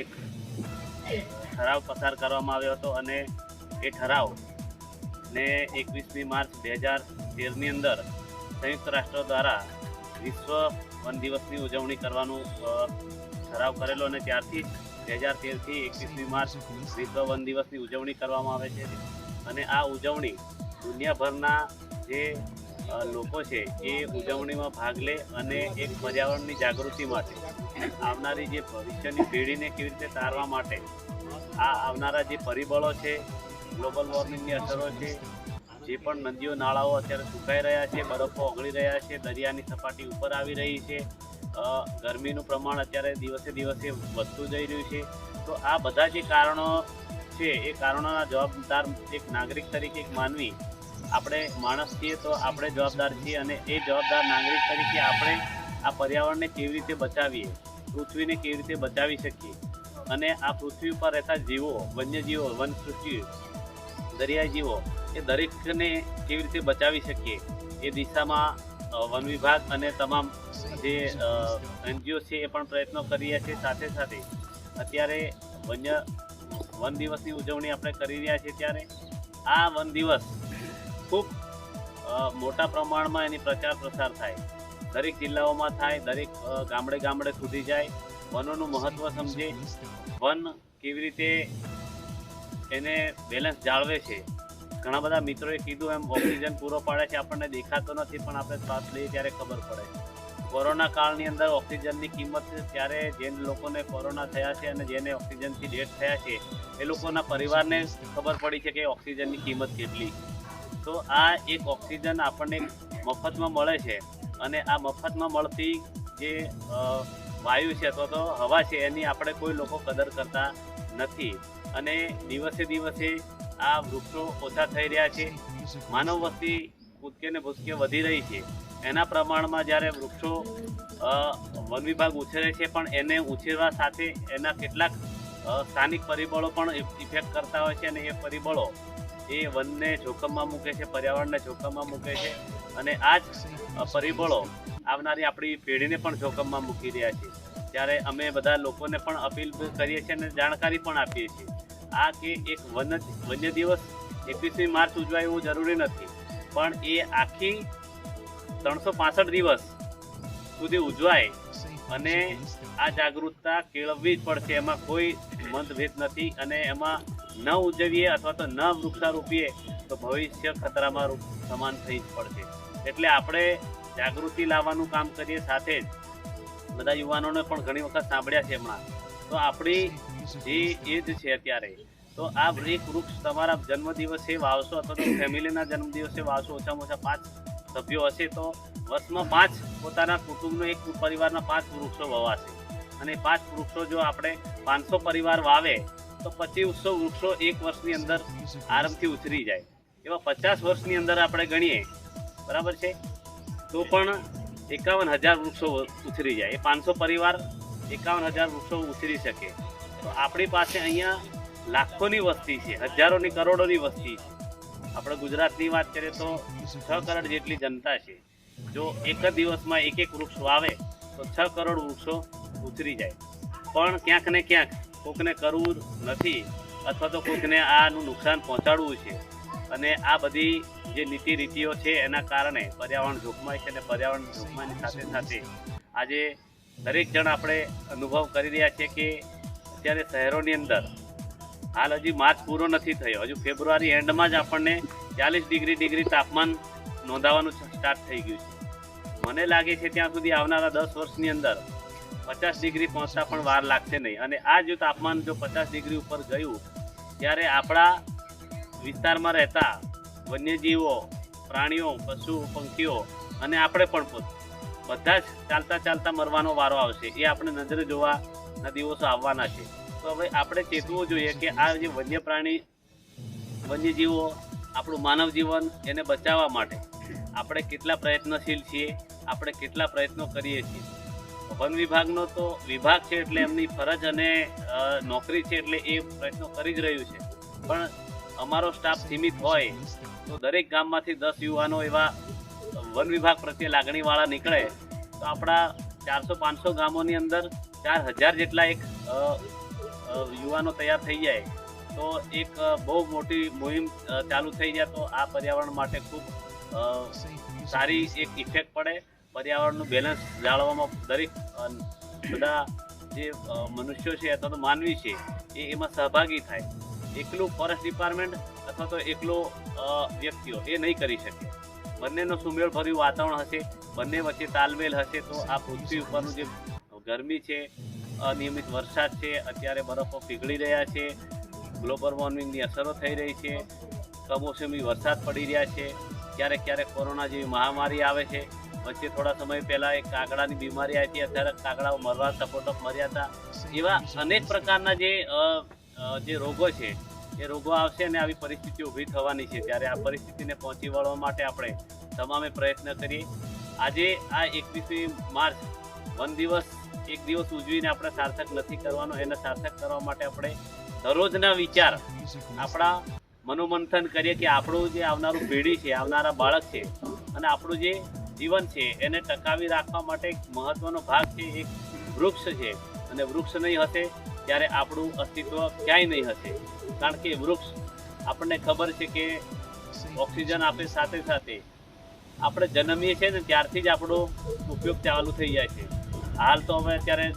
એક ઠરાવ પસાર કરવામાં આવ્યો હતો અને એ ઠરાવ ને એકવીસમી માર્ચ બે હજાર તેરની અંદર સંયુક્ત રાષ્ટ્ર દ્વારા વિશ્વ વન દિવસની ઉજવણી કરવાનું ઠરાવ કરેલો અને ત્યારથી બે હજાર તેરથી એકવીસમી માર્ચ વિશ્વ વન દિવસની ઉજવણી કરવામાં આવે છે. અને આ ઉજવણી દુનિયાભરના જે લોકો છે એ ઉજવણીમાં ભાગ લે અને એક પર્યાવરણની જાગૃતિ માટે આવનારી જે ભવિષ્યની પેઢીને કેવી રીતે તારવા માટે આ આવનારા જે પરિબળો છે, ગ્લોબલ વોર્મિંગની અસરો છે, જે પણ નદીઓ, નાળાઓ અત્યારે સુકાઈ રહ્યા છે, બરફો ઓગળી રહ્યા છે, દરિયાની સપાટી ઉપર આવી રહી છે ગરમીનું પ્રમાણ અત્યારે દિવસે દિવસે વધતું જઈ રહ્યું છે. તો આ બધા જે કારણો છે, એ કારણોના જવાબદાર એક નાગરિક તરીકે એક માનવી આપણે માણસ છીએ તો આપણે જવાબદાર છીએ અને એ જવાબદાર નાગરિક તરીકે આપણે આ પર્યાવરણને કેવી રીતે બચાવીએ, પૃથ્વીને કેવી રીતે બચાવી શકીએ અને આ પૃથ્વી પર રહેતા જીવો, વન્યજીવો, વનસૃષ્ટિ દરિયાઈ જીવો એ દરેકને કેવી રીતે બચાવી શકીએ એ દિશામાં વન વિભાગ અને તમામ જે એનજીઓ છે એ પણ પ્રયત્નો કરી રહ્યા છે. સાથે સાથે અત્યારે વન્ય, વન દિવસની ઉજવણી આપણે કરી રહ્યા છીએ ત્યારે આ વન દિવસ ખૂબ મોટા પ્રમાણમાં એની પ્રચાર પ્રસાર થાય. દરેક જિલ્લાઓમાં થાય, દરેક ગામડે ગામડે સુધી જાય. વનોનું મહત્ત્વ સમજે. વન કેવી રીતે એને બેલેન્સ જાળવે છે. ઘણા બધા મિત્રોએ કીધું એમ ઓક્સિજન પૂરો પાડે છે, આપણને દેખાતો નથી, પણ આપણે શ્વાસ લઈએ ત્યારે ખબર પડે કોરોના કાળની અંદર ઓક્સિજનની કિંમત ત્યારે જે લોકોને કોરોના થયા છે અને જેને ઓક્સિજનથી ડેથ થયા છે, એ લોકોના પરિવારને ખબર પડી છે કે ઓક્સિજનની કિંમત કેટલી છે. તો આ એક ઓક્સિજન આપણને મફતમાં મળે છે. અને આ મફતમાં મળતી જે વાયુ છે અથવા તો હવા છે, એની આપણે કોઈ લોકો કદર કરતા નથી. અને દિવસે દિવસે આ વૃક્ષો ઓછા થઈ રહ્યા છે. માનવ વસ્તી કૂદકે ને ભૂસકે વધી રહી છે. એના પ્રમાણમાં જ્યારે વૃક્ષો વન વિભાગ ઉછેરે છે, પણ એને ઉછેરવા સાથે એના કેટલાક સ્થાનિક પરિબળો પણ ઇફેક્ટ કરતા હોય છે અને એ પરિબળો એ વનને જોખમમાં મૂકે છે, પર્યાવરણને જોખમમાં મૂકે છે અને આ જ પરિબળો આવનારી આપણી પેઢીને પણ જોખમમાં મૂકી રહ્યા છે. ત્યારે અમે બધા લોકોને પણ અપીલ કરીએ છીએ અને જાણકારી પણ આપીએ છીએ. આ કે એક વન વન્ય દિવસ એકવીસમી માર્ચ ઉજવાય એવું જરૂરી નથી. પણ એ આખી ત્રણસો પાસઠ દિવસ સુધી ઉજવાય અને આ જાગૃતતા કેળવવી જ પડશે. એમાં કોઈ મતભેદ નથી અને એમાં ન ઉજવીએ અથવા તો ન વૃક્ષારોપીએ, તો ભવિષ્ય ખતરામાં સમાન થઈ જ પડશે. એટલે આપણે જાગૃતિ લાવવાનું કામ કરીએ સાથે જ. બધા યુવાનોને પણ ઘણી વખત સાંભળ્યા છે હમણાં. તો આપણી જે એજ છે અત્યારે, તો આ એક વૃક્ષ તમારા જન્મદિવસે વાવશો અથવા તો ફેમિલીના જન્મદિવસે વાવશો, ઓછામાં ઓછા પાંચ સભ્યો હશે, તો વર્ષમાં પાંચ પોતાના કુટુંબનો એક પરિવારના પાંચ વૃક્ષો વવાશે. અને પાંચ વૃક્ષો જો આપણે પાંચસો પરિવાર વાવે તો પચીસો વૃક્ષો એક વર્ષની અંદર આરામથી ઉછરી જાય. એવા પચાસ વર્ષની અંદર આપણે ગણીએ, બરાબર છે? તો પણ એકાવન હજાર વૃક્ષો ઉછરી જાય. એ પાંચસો પરિવાર એકાવન હજાર વૃક્ષો ઉછરી શકે. તો આપણી પાસે અહીંયા લાખોની વસ્તી છે, હજારોની કરોડોની વસ્તી છે. આપણે ગુજરાતની વાત કરીએ તો છ કરોડ જેટલી જનતા છે. જો એક જ દિવસમાં એક એક વૃક્ષ વાવે, તો છ કરોડ વૃક્ષો ઉછરી જાય. પણ ક્યાંક ને ક્યાંક કોકને કરવું નથી અથવા તો કોકને આનું નુકસાન પહોંચાડવું છે. અને આ બધી જે નીતિ રીતિઓ છે એના કારણે પર્યાવરણ જોખમાય છે અને પર્યાવરણ જોખમાની સાથે સાથે આજે દરેક જણ આપણે અનુભવ કરી રહ્યા છીએ કે અત્યારે શહેરોની અંદર હાલ હજી માર્ચ પૂરો નથી થયો. હજુ ફેબ્રુઆરી એન્ડમાં જ આપણને ચાલીસ ડિગ્રી ડિગ્રી તાપમાન નોંધાવાનું સ્ટાર્ટ થઈ ગયું છે. મને લાગે છે ત્યાં સુધી આવનારા દસ વર્ષની અંદર પચાસ ડિગ્રી પહોંચતા પણ વાર લાગશે નહીં. અને આ જો તાપમાન જો પચાસ ડિગ્રી ઉપર ગયું, ત્યારે આપણા વિસ્તારમાં રહેતા વન્યજીવો, પ્રાણીઓ, પશુ, પંખીઓ અને આપણે પણ બધા જ ચાલતા ચાલતા મરવાનો વારો આવશે. એ આપણે નજરે જોવાના દિવસો આવવાના છે. તો હવે આપણે ચેતવું જોઈએ કે આ જે વન્ય પ્રાણી વન્યજીવો, આપણું માનવ જીવન એને બચાવવા માટે આપણે કેટલા પ્રયત્નશીલ છીએ, આપણે કેટલા પ્રયત્નો કરીએ છીએ. વન વિભાગનો તો વિભાગ છે એટલે એમની ફરજ અને નોકરી છે એટલે એ પ્રયત્નો કરી જ રહ્યું છે. પણ અમારો સ્ટાફ સીમિત હોય, તો દરેક ગામમાંથી દસ યુવાનો એવા વન વિભાગ પ્રત્યે લાગણીવાળા નીકળે, તો આપણા ચારસો પાંચસો ગામોની અંદર ચાર હજાર જેટલા એક યુવાનો તૈયાર થઈ જાય. તો એક બહુ મોટી મુહિમ ચાલુ થઈ જાય તો આ પર્યાવરણ માટે ખૂબ સારી એક ઇફેક્ટ પડે. પર્યાવરણનું બેલેન્સ જાળવવામાં દરેક બધા જે મનુષ્યો છે, અથવા તો માનવી છે, એ એમાં સહભાગી થાય. એકલું ફોરેસ્ટ ડિપાર્ટમેન્ટ અથવા તો એકલો વ્યક્તિઓ એ નહીં કરી શકે. બંનેનો સુમેળભર્યું વાતાવરણ હશે, બંને વચ્ચે તાલમેલ હશે, તો આ પૃથ્વી ઉપરનું જે ગરમી છે, અનિયમિત વરસાદ છે, અત્યારે બરફો પીગળી રહ્યા છે, ગ્લોબલ વોર્મિંગની અસરો થઈ રહી છે, કમોસમી વરસાદ પડી રહ્યા છે, ક્યારેક ક્યારેક કોરોના જેવી મહામારી આવે છે વચ્ચે થોડા સમય પહેલાં એક કાગડાની બીમારી આવી હતી, અત્યારે કાગડાઓ મરવા સપોટપ મર્યા હતા. એવા અનેક પ્રકારના જે જે રોગો છે, એ રોગો આવશે અને આવી પરિસ્થિતિ ઊભી થવાની છે. ત્યારે આ પરિસ્થિતિને પહોંચી વળવા માટે આપણે તમામે પ્રયત્ન કરીએ. આજે આ એકવીસમી માર્ચ, વન દિવસ એક દિવસ ઉજવીને આપણે સાર્થક નથી કરવાનો. એને સાર્થક કરવા માટે આપણે દરરોજના વિચાર, આપણા મનોમંથન કરીએ કે આપણું જે આવનારું પેઢી છે, આવનારા બાળક છે, અને આપણું જે જીવન છે, એને ટકાવી રાખવા માટે એક મહત્વનો ભાગ છે, એક વૃક્ષ છે. અને વૃક્ષ નહીં હશે, ત્યારે આપણું અસ્તિત્વ ક્યાંય નહીં હશે. કારણ કે વૃક્ષ આપણને ખબર છે કે ઓક્સિજન આપે સાથે સાથે. આપણે જન્મીએ છીએ ને, ત્યારથી જ આપણો ઉપયોગ ચાલુ થઈ જાય છે. હાલ તો હવે અત્યારે